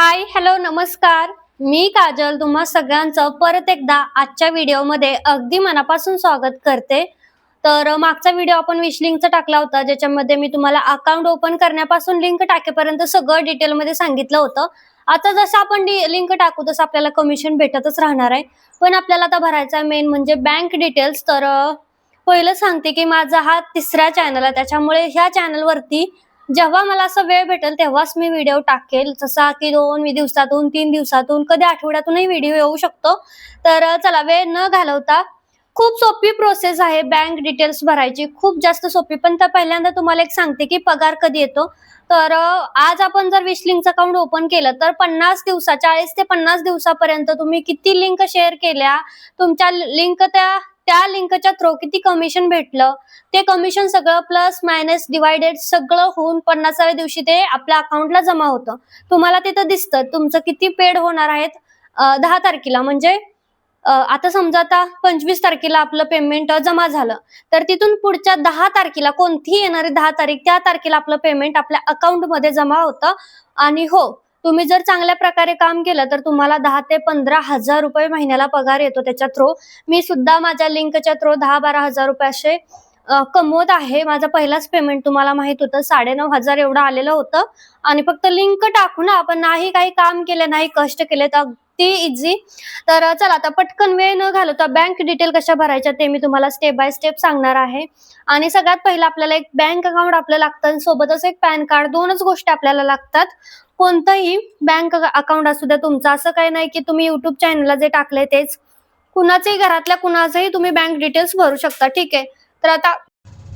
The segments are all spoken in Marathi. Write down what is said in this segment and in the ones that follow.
हाय हॅलो नमस्कार. मी काजल तुम्हा सगळ्यांचं परत एकदा आजच्या व्हिडिओमध्ये अगदी मनापासून स्वागत करते. तर मागचा व्हिडिओ आपण विशलिंकचा टाकला होता ज्याच्यामध्ये मी तुम्हाला अकाउंट ओपन करण्यापासून लिंक टाकेपर्यंत सगळं डिटेलमध्ये सांगितलं होतं. आता जसं आपण लिंक टाकू तसं आपल्याला कमिशन भेटतच राहणार आहे. पण आपल्याला आता भरायचा आहे मेन म्हणजे बँक डिटेल्स तर पहिलं सांगते की माझा हा तिसरा चॅनल आहे. त्याच्यामुळे ह्या चॅनलवरती जेव्हा मला असं वेळ भेटेल तेव्हाच मी व्हिडिओ टाकेल. जसा की दोन दिवसातून तीन दिवसातून कधी आठवड्यातूनही व्हिडिओ येऊ शकतो. तर चला वेळ न घालवता खूप सोपी प्रोसेस आहे बँक डिटेल्स भरायची. खूप जास्त सोपी. पण तर पहिल्यांदा तुम्हाला एक सांगते की पगार कधी येतो. तर आज आपण जर विश लिंक अकाउंट ओपन केलं तर पन्नास दिवसा चाळीस ते पन्नास दिवसापर्यंत तुम्ही किती लिंक शेअर केल्या तुमच्या लिंक त्या त्या लिंकच्या थ्रू किती कमिशन भेटलं? ते कमिशन सगळं प्लस मायनस डिवायडेड सगळं होऊन पन्नासाव्या दिवशी ते आपल्या अकाउंटला जमा होतं. तुम्हाला तिथं दिसतं तुमचं किती पेड होणार आहेत दहा तारखेला. म्हणजे आता समजा आता पंचवीस तारखेला आपलं पेमेंट जमा झालं तर तिथून पुढच्या दहा तारखेला कोणतीही येणारी दहा तारीख त्या तारखेला आपलं पेमेंट आपल्या अकाउंटमध्ये जमा होतं. आणि हो तुम्ही जर चांगल्या प्रकारे काम केलं तर तुम्हाला दहा ते पंधरा हजार रुपये महिन्याला पगार येतो त्याच्या थ्रू मी सुद्धा माझ्या लिंकच्या थ्रू दहा बारा हजार रुपये असे कमवत आहे. माझा पहिलाच पेमेंट तुम्हाला माहीत होतं. साडेनऊ हजार एवढं आलेलं होतं. आणि फक्त लिंक टाकून आपण नाही काही काम केले नाही कष्ट केले तर अगदी इझी तर चला आता पटकन वेळ न घालवता बँक डिटेल कशा भरायच्या ते मी तुम्हाला स्टेप बाय स्टेप सांगणार आहे. आणि सगळ्यात पहिलं आपल्याला एक बँक अकाउंट आपलं लागतं. सोबतच एक पॅन कार्ड दोनच गोष्टी आपल्याला लागतात. कोणतंही बँक अकाउंट असू द्या तुमचं असं काही नाही की तुम्ही युट्यूब चॅनलला जे टाकलंय तेच. कुणाचंही घरातल्या कुणाचंही तुम्ही बँक डिटेल्स भरू शकता ठीक आहे. तर आता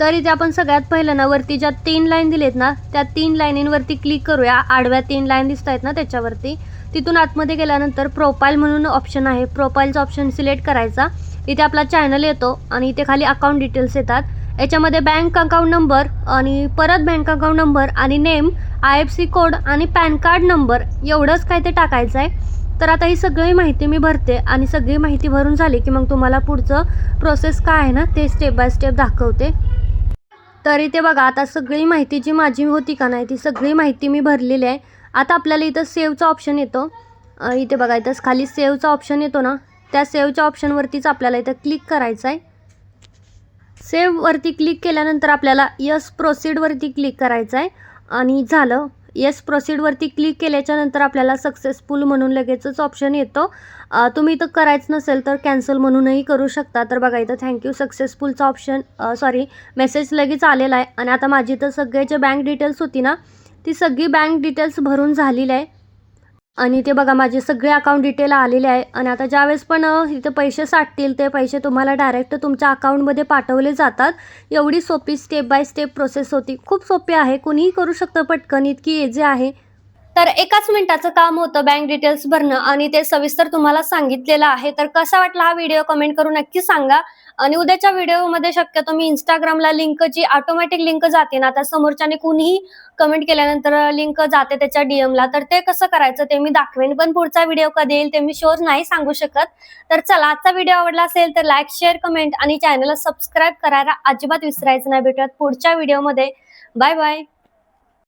तर इथे आपण सगळ्यात पहिलं ना वरती ज्या तीन लाईन दिलेत ना त्या तीन लाईनींवरती क्लिक करूया. आडव्या तीन लाईन दिसत आहेत ना त्याच्यावरती. तिथून आतमध्ये गेल्यानंतर प्रोफाईल म्हणून ऑप्शन आहे. प्रोफाईलचा ऑप्शन सिलेक्ट करायचा. इथे आपला चॅनल येतो आणि इथे खाली अकाउंट डिटेल्स येतात. याच्यामध्ये बँक अकाउंट नंबर आणि परत बँक अकाउंट नंबर आणि name I F C code आणि पॅन कार्ड नंबर एवढंच काय ते टाकायचं आहे. तर आता ही सगळी माहिती मी भरते आणि सगळी माहिती भरून झाली की मग तुम्हाला पुढचं प्रोसेस काय आहे ना ते स्टेप बाय स्टेप दाखवते. तर इथे बघा आता सगळी माहिती जी माझी होती का नाही ती सगळी माहिती मी भरलेली आहे. आता आपल्याला इथं सेवचा ऑप्शन येतो. इथे बघा इथं खाली सेवचा ऑप्शन येतो ना. त्या सेवच्या ऑप्शनवरतीच आपल्याला इथं क्लिक करायचं आहे. सेव्हवरती क्लिक केल्यानंतर आपल्याला यस प्रोसीडवरती क्लिक करायचं आहे. आणि झालं येस प्रोसीडवरती क्लिक केल्याच्यानंतर आपल्याला सक्सेसफुल म्हणून लगेचच ऑप्शन येतो. तुम्ही इथं करायचं नसेल तर कॅन्सल म्हणूनही करू शकता. तर बघा इथं थँक्यू सक्सेसफुलचा ऑप्शन सॉरी मेसेज लगेच आलेला आहे. आणि आता माझी तर सगळे जे बँक डिटेल्स होती ना ती सगळी बँक डिटेल्स भरून झालेली आहे. आणि ते बघा माझे सगळे अकाउंट डिटेल आलेले आहे. आणि आता ज्यावेळेस पण इथे पैसे साठतील ते पैसे तुम्हाला डायरेक्ट तुमच्या अकाउंटमध्ये पाठवले जातात. एवढी सोपी स्टेप बाय स्टेप प्रोसेस होती. खूप सोपी आहे. कुणीही करू शकतं पटकन. इतकी इझी आहे. तर एकाच मिनिटाचं काम होतं बँक डिटेल्स भरणं आणि ते सविस्तर तुम्हाला सांगितलेलं आहे. तर कसा वाटला हा व्हिडिओ कमेंट करून नक्की सांगा. आणि उद्याच्या व्हिडिओमध्ये शक्यतो मी इंस्टाग्रामला लिंक जी ऑटोमॅटिक लिंक जाते ना आता समोरच्याने कुणीही कमेंट केल्यानंतर लिंक जाते त्याच्या डीएमला तर ते कसं करायचं ते मी दाखवेन. पण पुढचा व्हिडिओ कधी येईल ते मी शोर नाही सांगू शकत. तर चला आजचा व्हिडिओ आवडला असेल तर लाईक शेअर कमेंट आणि चॅनलला सबस्क्राईब करायला अजिबात विसरायचं नाही. भेटत पुढच्या व्हिडिओमध्ये बाय बाय